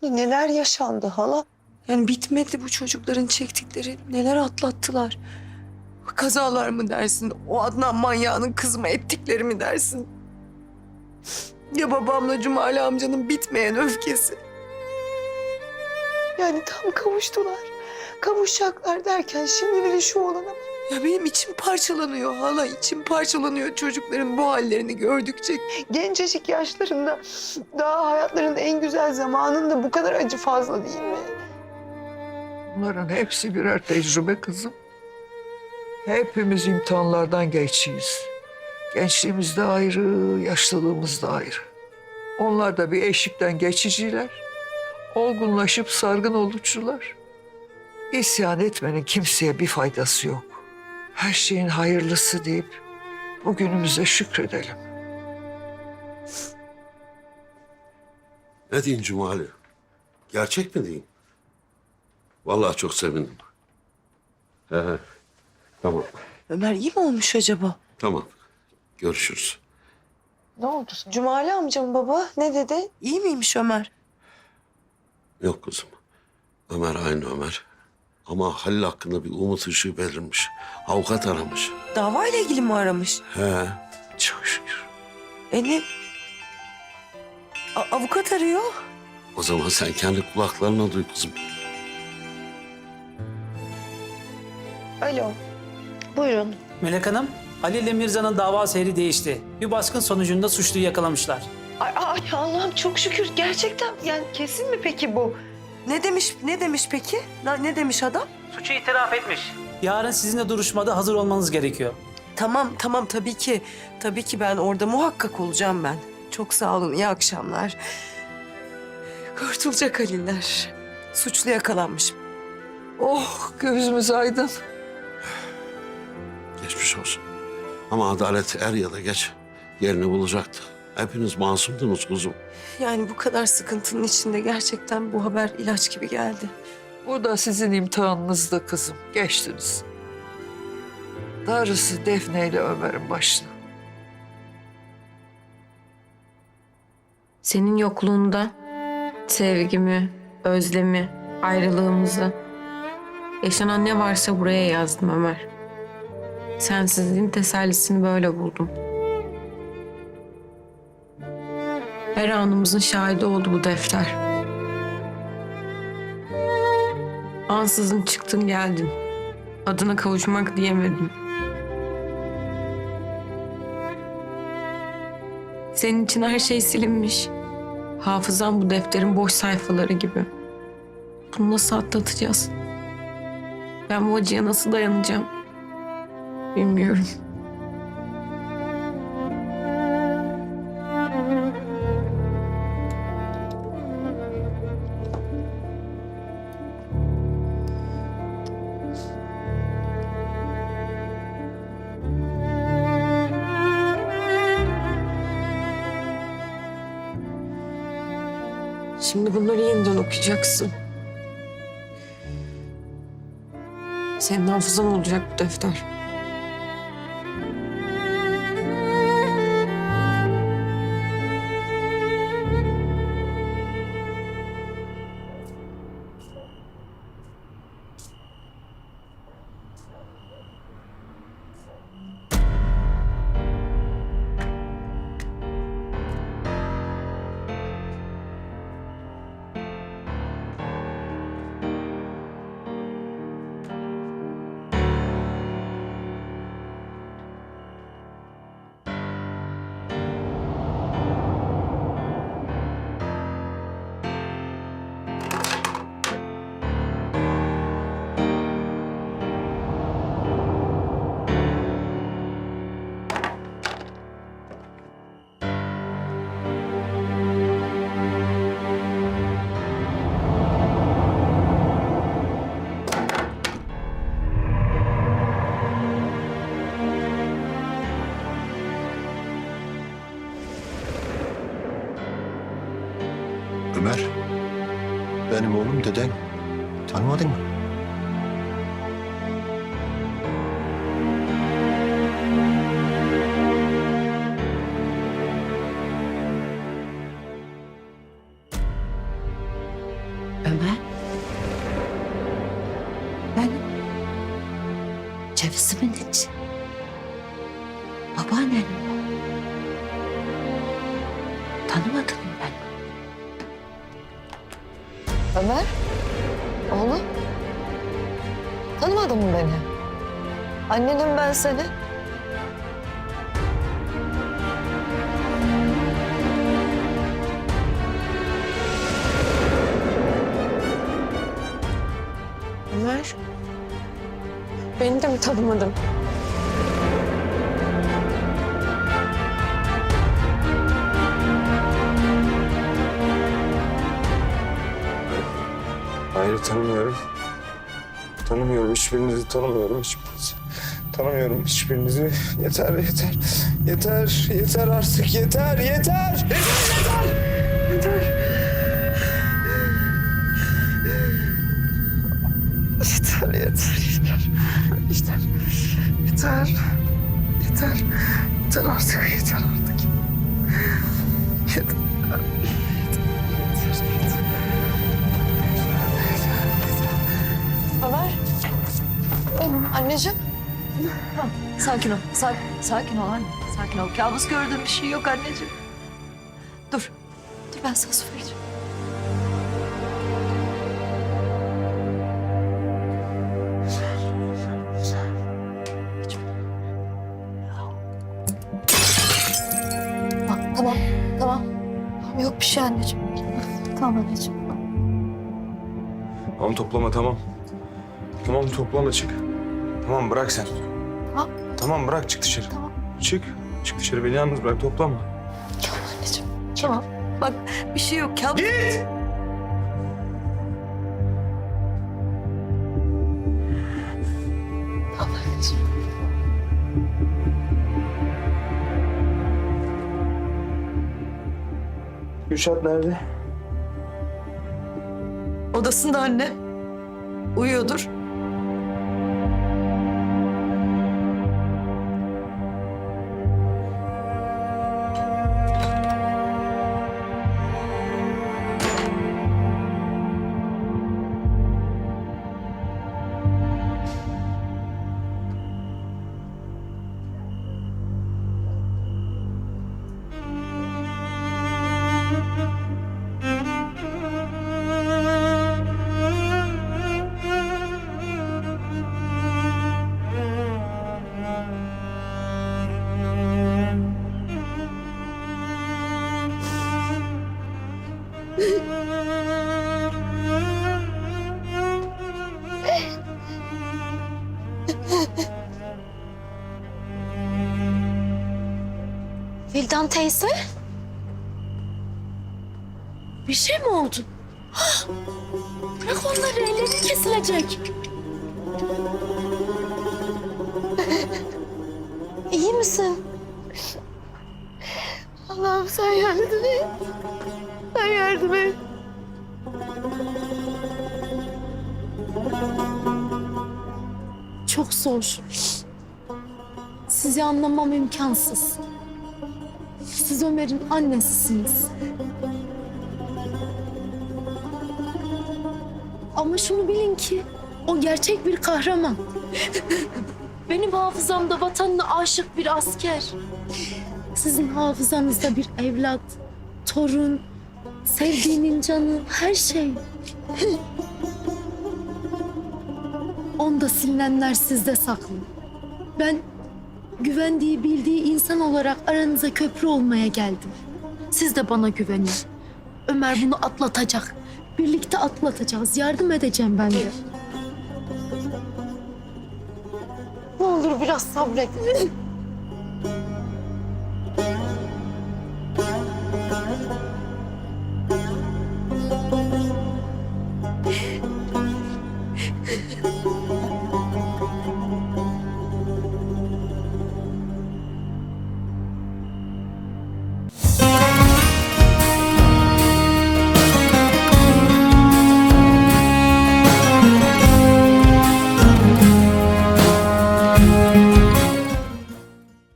Hani neler yaşandı hala? Yani bitmedi bu çocukların çektikleri. Neler atlattılar. Kazalar mı dersin? O Adnan manyağının kızıma ettikleri mi dersin? Ya babamla Cumali amcanın bitmeyen öfkesi. Yani tam kavuştular. Kavuşacaklar derken şimdi bile şu olana bak. Ya benim içim parçalanıyor hala. içim parçalanıyor çocukların bu hallerini gördükçe. Gencecik yaşlarında daha hayatlarının en güzel zamanında bu kadar acı fazla değil mi? Bunların hepsi birer tecrübe kızım. Hepimiz imtihanlardan geçiyiz. Gençliğimiz de ayrı, yaşlılığımız da ayrı. Onlar da bir eşikten geçiciler. Olgunlaşıp sargın olucular. İsyan etmenin kimseye bir faydası yok. Her şeyin hayırlısı deyip bugünümüze şükredelim. Ne diyeyim Cumali? Gerçek mi diyeyim? Vallahi çok sevindim. He he. Tamam. Ömer iyi mi olmuş acaba? Tamam. Görüşürüz. Ne oldu? Cumali amcam baba ne dedi? İyi miymiş Ömer? Yok kızım. Ömer aynı Ömer. Ama Halil hakkında bir umut ışığı belirmiş. Avukat aramış. Dava ile ilgili mi aramış? He. Çok şükür. E ne? A- avukat arıyor. O zaman sen kendi kulaklarına duy kızım. Alo. Buyurun. Melek Hanım, Ali ile Mirza'nın dava seyri değişti. Bir baskın sonucunda suçluyu yakalamışlar. Ay, ay Allah'ım çok şükür gerçekten yani kesin mi peki bu? Ne demiş ne demiş peki? Ne, ne demiş adam? Suçu itiraf etmiş. Yarın sizinle duruşmada hazır olmanız gerekiyor. Tamam tamam tabii ki. Tabii ki ben orada muhakkak olacağım ben. Çok sağ olun iyi akşamlar. Kurtulacak Haliller. Suçlu yakalanmış. Oh gözümüz aydın. Geçmiş olsun. Ama adalet er ya da geç yerini bulacaktı. Hepiniz masumdunuz kuzum. Yani bu kadar sıkıntının içinde gerçekten bu haber ilaç gibi geldi. Bu da sizin imtihanınızda kızım. Geçtiniz. Darısı Defne ile Ömer'in başına. Senin yokluğunda sevgimi, özlemi, ayrılığımızı, yaşanan ne varsa buraya yazdım Ömer. Sensizliğin tesellisini böyle buldum. Her anımızın şahidi oldu bu defter. Ansızın çıktın geldin. Adına kavuşmak diyemedim. Senin için her şey silinmiş. Hafızam bu defterin boş sayfaları gibi. Bunu nasıl atlatacağız? Ben bu acıya nasıl dayanacağım? Bilmiyorum. Şimdi bunları yeniden okuyacaksın. Senin hafızan olacak bu defter. Ömer, benim oğlum deden. Tanımadın mı? Ömer? Ben... Cevizimin için. Babaannem. Tanımadın mı beni? Ömer, oğlum. Tanımadın mı beni? Annenim ben seni. Ömer. Beni de mi tanımadın? Hayır tanımıyorum. Tanımıyorum. Hiçbirinizi tanımıyorum. Hiçbirinizi. Tanımıyorum hiçbirinizi. Yeter, yeter. Yeter, yeter artık. Yeter, yeter. Yeter, yeter, yeter. Yeter, yeter. Yeter. Yeter artık, yeter artık. Yeter. Anneciğim. Sakin ol. Sakin, sakin ol anne. Sakin ol. Kabus gördüğüm bir şey yok anneciğim. Dur. Dur ben sana su vereceğim. Bak, tamam, tamam. Yok bir şey anneciğim. Tamam anneciğim. Tamam toplama tamam. Tamam toplama çık. Tamam bırak sen. Tamam. Tamam bırak çık dışarı. Tamam. Çık. Çık dışarı beni yalnız bırak toplama. Tamam anneciğim. Tamam. Bak bir şey yok. Kabus... Tamam anneciğim. Gülşat nerede? Odasında anne. Uyuyordur. Vildan teyze. Bir şey mi oldu? Bırak onları ellerin kesilecek. İyi misin? Allah'ım sen yardım et. Sen yardım et. Çok zor. Sizi anlamam imkansız. Siz Ömer'in annesisiniz. Ama şunu bilin ki o gerçek bir kahraman. Benim hafızamda vatanına aşık bir asker. Sizin hafızanızda bir evlat, torun, sevdiğinin canı, her şey. Onda silinenler sizde saklı. Ben güvendiği, bildiği insan olarak aranıza köprü olmaya geldim. Siz de bana güvenin. Ömer bunu atlatacak. Birlikte atlatacağız. Yardım edeceğim ben de. Ne olur biraz sabret.